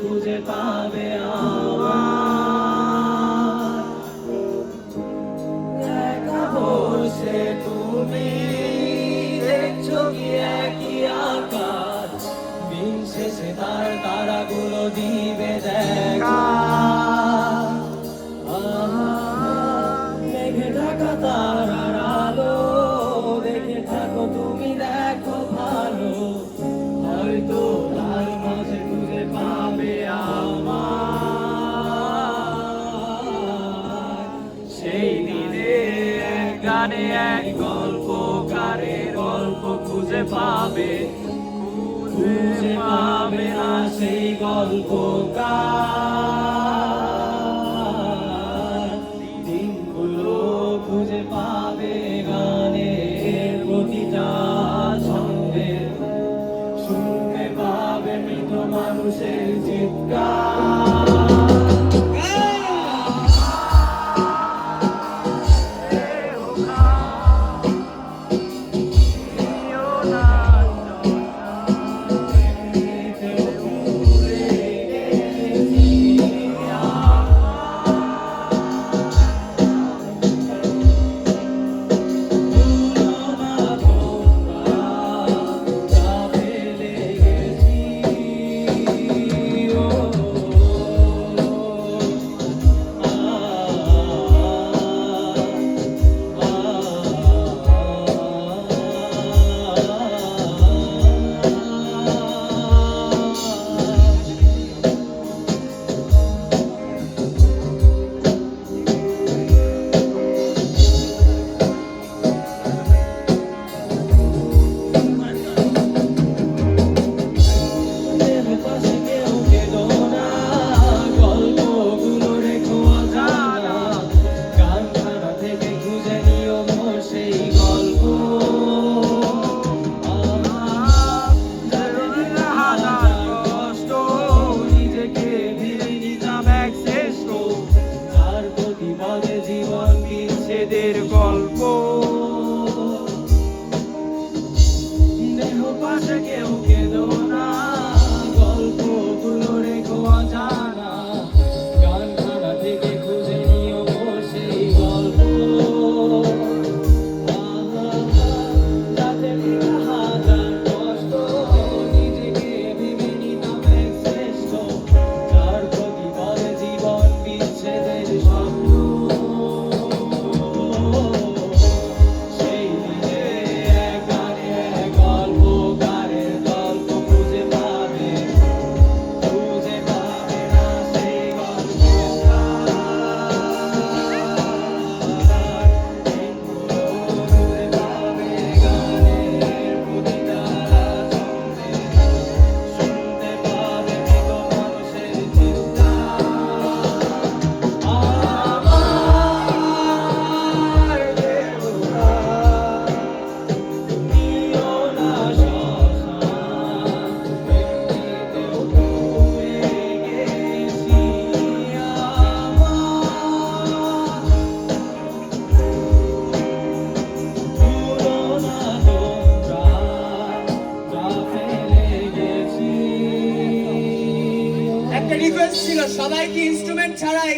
খুঁজে পাবে একা তুমি দেখছ কি একই আকাশ? দিন শেষে তার তারাগুলো দিয়ে সেই দিনে গানে এক গল্প কারের গল্প খুঁজে পাবে। খুঁজে পাবে না সেই গল্প দিনগুলো খুঁজে পাবে গানের প্রতিটা ছন্দে। শুনতে পাবে মৃত মানুষের চিৎকার। সবাই কি ইনস্ট্রুমেন্ট ছাড়া